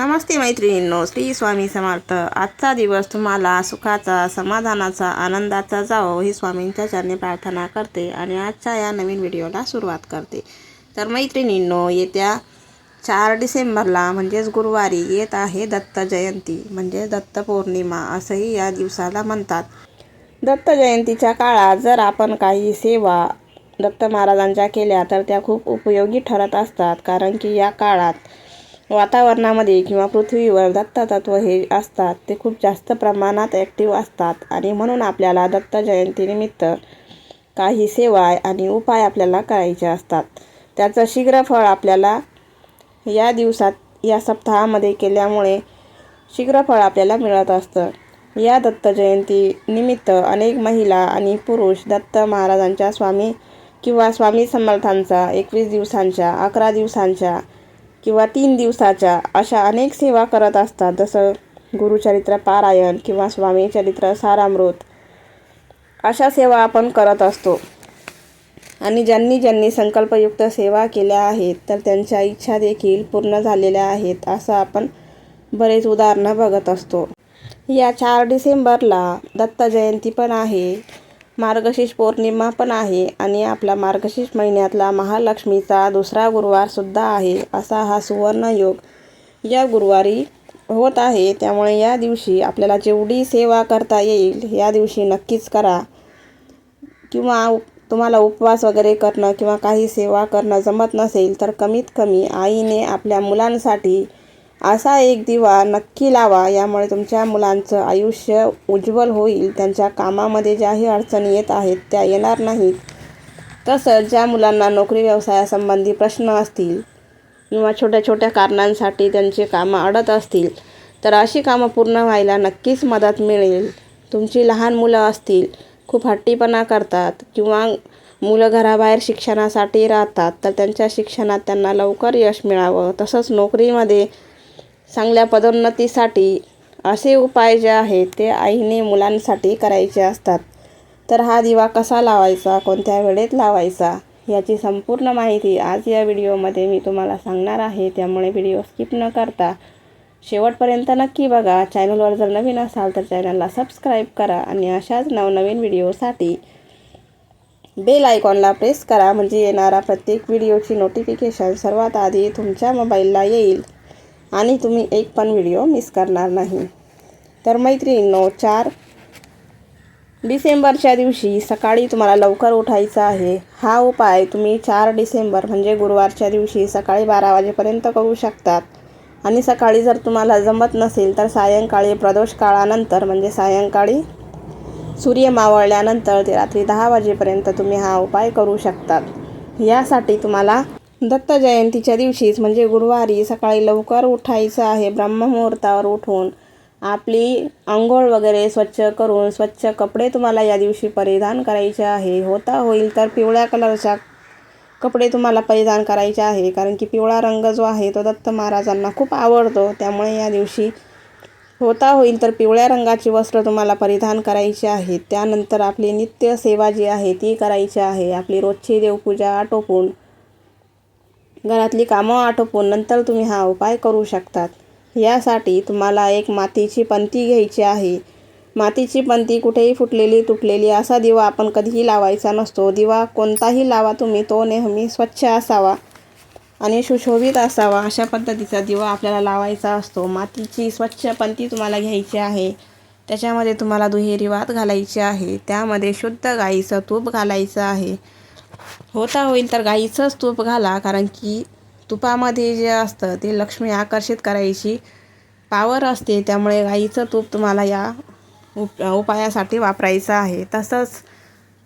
नमस्ते मैत्रिणींनो श्री स्वामी समर्थ. आजचा दिवस तुम्हाला सुखाचा समाधानाचा आनंदाचा जावो ही स्वामींच्या चरणी प्रार्थना करते आणि आजच्या या नवीन व्हिडिओला सुरुवात करते. तर मैत्रिणींनो येत्या चार डिसेंबरला म्हणजेच गुरुवारी येत आहे दत्त जयंती म्हणजे दत्त पौर्णिमा असंही या दिवसाला म्हणतात. दत्त जयंतीच्या काळात जर आपण काही सेवा दत्त महाराजांच्या केल्या तर त्या खूप उपयोगी ठरत असतात कारण की या काळात वातावरणामध्ये किंवा पृथ्वीवर दत्ततत्व हे असतात ते खूप जास्त प्रमाणात ॲक्टिव्ह असतात. आणि म्हणून आपल्याला दत्त जयंतीनिमित्त काही सेवा आणि उपाय आपल्याला करायचे असतात. त्याचं शीघ्र फळ आपल्याला या दिवसात या सप्ताहामध्ये केल्यामुळे शीघ्र फळ आपल्याला मिळत असतं. या दत्त जयंती निमित्त अनेक महिला आणि पुरुष दत्त महाराजांच्या स्वामी किंवा स्वामी समर्थांचा एकवीस दिवसांच्या अकरा दिवसांच्या किंवा तीन दिवसाच्या अशा अनेक सेवा करत असतात जसं गुरुचरित्र पारायण किंवा स्वामी चरित्र सारामृत अशा सेवा आपण करत असतो. आणि ज्यांनी ज्यांनी संकल्पयुक्त सेवा केल्या आहेत तर त्यांच्या इच्छा देखील पूर्ण झालेल्या आहेत असं आपण बरेच उदाहरणं बघत असतो. या चार डिसेंबरला दत्त जयंती पण आहे. मार्गशीर्ष पौर्णिमा पण आहे आणि आपला मार्गशीर्ष महिन्यातला महालक्ष्मीचा दुसरा गुरुवारसुद्धा आहे असा हा सुवर्णयोग या गुरुवारी होत आहे. त्यामुळे या दिवशी आपल्याला जेवढी सेवा करता येईल या दिवशी नक्कीच करा. किंवा तुम्हाला उपवास वगैरे करणं किंवा काही सेवा करणं जमत नसेल तर कमीत कमी आईने आपल्या मुलांसाठी असा एक दिवा नक्की लावा यामुळे तुमच्या मुलांचं आयुष्य उज्ज्वल होईल. त्यांच्या कामामध्ये ज्याही अडचणी येत आहेत त्या येणार नाहीत. तसंच ज्या मुलांना नोकरी व्यवसायासंबंधी प्रश्न असतील किंवा छोट्या छोट्या कारणांसाठी त्यांची कामं अडत असतील तर अशी कामं पूर्ण व्हायला नक्कीच मदत मिळेल. तुमची लहान मुलं असतील खूप हट्टीपणा करतात किंवा मुलं घराबाहेर शिक्षणासाठी राहतात तर त्यांच्या शिक्षणात त्यांना लवकर यश मिळावं. तसंच नोकरीमध्ये चांगल्या पदोन्नतीसाठी असे उपाय जे आहेत ते आईने मुलांसाठी करायचे असतात. तर हा दिवा कसा लावायचा कोणत्या वेळेत लावायचा याची संपूर्ण माहिती आज या व्हिडिओमध्ये मी तुम्हाला सांगणार आहे. त्यामुळे व्हिडिओ स्किप न करता शेवटपर्यंत नक्की बघा. चॅनलवर जर नवीन असाल तर चॅनलला सबस्क्राईब करा आणि अशाच नवनवीन व्हिडिओसाठी बेल आयकॉनला प्रेस करा. म्हणजे येणारा प्रत्येक व्हिडिओची नोटिफिकेशन सर्वात आधी तुमच्या मोबाईलला येईल. आणि तुम्ही एक पण व्हिडिओ मिस करणार नाही. तर मैत्रिणींनो चार डिसेंबरच्या दिवशी सकाळी तुम्हाला लवकर उठायचं आहे. हा उपाय तुम्ही चार डिसेंबर म्हणजे गुरुवारच्या दिवशी सकाळी बारा वाजेपर्यंत करू शकतात. आणि सकाळी जर तुम्हाला जमत नसेल तर सायंकाळी प्रदोष काळानंतर म्हणजे सायंकाळी सूर्य मावळल्यानंतर ते रात्री दहा वाजेपर्यंत तुम्ही हा उपाय करू शकतात. यासाठी तुम्हाला दत्त जयंतीच्या दिवशीच म्हणजे गुरुवारी सकाळी लवकर उठायचं आहे ब्रह्ममुहूर्तावर उठून. आपली आंघोळ वगैरे स्वच्छ करून स्वच्छ कपडे तुम्हाला या दिवशी परिधान करायचे आहे. होता होईल तर पिवळ्या कलरच्या कपडे तुम्हाला परिधान करायचे आहे. कारण की पिवळा रंग जो आहे तो दत्त महाराजांना खूप आवडतो. त्यामुळे या दिवशी होता होईल तर पिवळ्या रंगाची वस्त्र तुम्हाला परिधान करायची आहेत त्यानंतर आपली नित्य सेवा जी आहे ती करायची आहे. आपली रोजची देवपूजा आटोपून घरातली कामं आटोपून नंतर तुम्ही हा उपाय करू शकतात. यासाठी तुम्हाला एक मातीची पंती घ्यायची आहे. मातीची पंती कुठेही फुटलेली तुटलेली असा दिवा आपण कधीही लावायचा नसतो. दिवा कोणताही लावा तुम्ही तो नेहमी स्वच्छ असावा आणि सुशोभित असावा अशा पद्धतीचा दिवा आपल्याला लावायचा असतो. मातीची स्वच्छ पंती तुम्हाला घ्यायची आहे. त्याच्यामध्ये तुम्हाला दुहेरी वात घालायची आहे. त्यामध्ये शुद्ध गाईचं तूप घालायचं आहे. होता होईल तर गाईचंच तूप घाला कारण की तुपामध्ये जे असतं ते लक्ष्मी आकर्षित करायची पावर असते. त्यामुळे गाईचं तूप तुम्हाला या उप उपायासाठी वापरायचं आहे. तसंच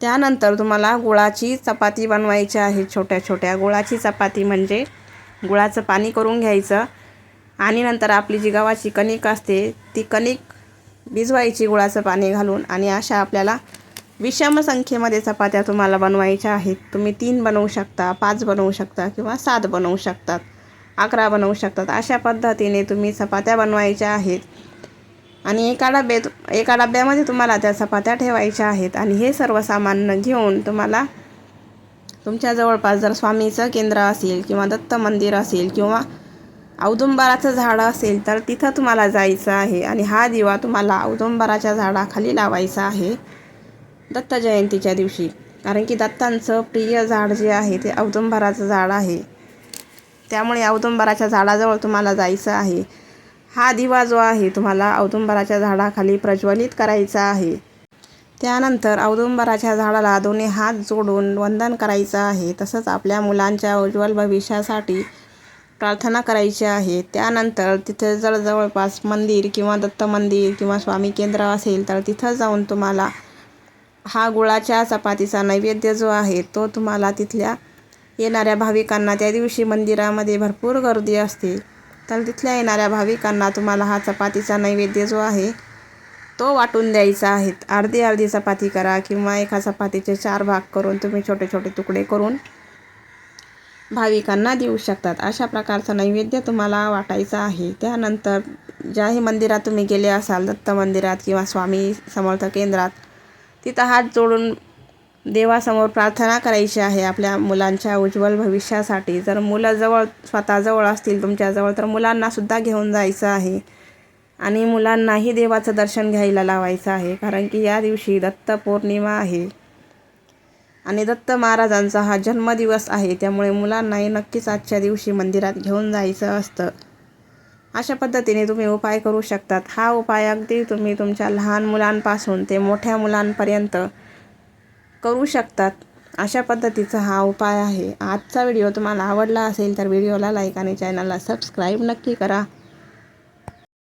त्यानंतर तुम्हाला गुळाची चपाती बनवायची आहे छोट्या छोट्या. गुळाची चपाती म्हणजे गुळाचं पाणी करून घ्यायचं आणि नंतर आपली जी गव्हाची कणिक असते ती कणिक भिजवायची गुळाचं पाणी घालून आणि अशा आपल्याला विषम संख्येमध्ये चपात्या तुम्हाला बनवायच्या आहेत. तुम्ही तीन बनवू शकता पाच बनवू शकता किंवा सात बनवू शकतात अकरा बनवू शकतात. अशा पद्धतीने तुम्ही चपात्या बनवायच्या आहेत. आणि एका डब्यात एका डब्यामध्ये तुम्हाला त्या चपात्या ठेवायच्या आहेत. आणि हे सर्व सामान घेऊन तुम्हाला तुमच्या जवळपास जर स्वामीचं केंद्र असेल किंवा दत्त मंदिर असेल किंवा औदुंबराचं झाड असेल तर तिथं तुम्हाला जायचं आहे. आणि हा दिवा तुम्हाला औदुंबराच्या झाडाखाली लावायचा आहे. दत्त जयंतीच्या दिवशी. कारण की दत्तांचं प्रिय झाड जे आहे ते औदुंबराचं झाड आहे. त्यामुळे औदुंबराच्या झाडाजवळ तुम्हाला जायचं आहे. हा दिवा जो आहे तुम्हाला औदुंबराच्या झाडाखाली प्रज्वलित करायचा आहे. त्यानंतर औदुंबराच्या झाडाला दोन्ही हात जोडून वंदन करायचं आहे. तसंच आपल्या मुलांच्या उज्ज्वल भविष्यासाठी प्रार्थना करायची आहे. त्यानंतर तिथे जर जवळपास मंदिर किंवा दत्त मंदिर किंवा स्वामी केंद्र असेल तर तिथं जाऊन तुम्हाला हा गुळाच्या चपातीचा नैवेद्य जो आहे तो तुम्हाला तिथल्या येणाऱ्या भाविकांना त्या दिवशी मंदिरामध्ये भरपूर गर्दी असते. तर तिथल्या येणाऱ्या भाविकांना तुम्हाला हा चपातीचा नैवेद्य जो आहे तो वाटून द्यायचा आहे. अर्धी अर्धी चपाती करा किंवा एका चपातीचे चार भाग करून तुम्ही छोटे छोटे तुकडे करून भाविकांना देऊ शकतात. अशा प्रकारचा नैवेद्य तुम्हाला वाटायचा आहे. त्यानंतर ज्याही मंदिरात तुम्ही गेले असाल दत्त मंदिरात किंवा स्वामी समर्थ केंद्रात तिथं हात जोडून देवासमोर प्रार्थना करायची आहे आपल्या मुलांच्या उज्ज्वल भविष्यासाठी. जर मुलं जवळ स्वतःजवळ असतील तुमच्याजवळ तर मुलांनासुद्धा घेऊन जायचं आहे. आणि मुलांनाही देवाचं दर्शन घ्यायला लावायचं आहे कारण की या दिवशी दत्त पौर्णिमा आहे. आणि दत्त महाराजांचा हा जन्मदिवस आहे त्यामुळे मुलांनाही नक्कीच आजच्या दिवशी मंदिरात घेऊन जायचं असतं. अशा पद्धतीने तुम्ही उपाय करू शकतात. हा उपाय अगदी तुम्ही तुमच्या लहान मुलांपासून ते मोठ्या मुलांपर्यंत करू शकतात. अशा पद्धतीचा हा उपाय आहे. आजचा व्हिडिओ तुम्हाला आवडला असेल तर व्हिडिओला लाईक आणि चॅनलला सबस्क्राईब नक्की करा.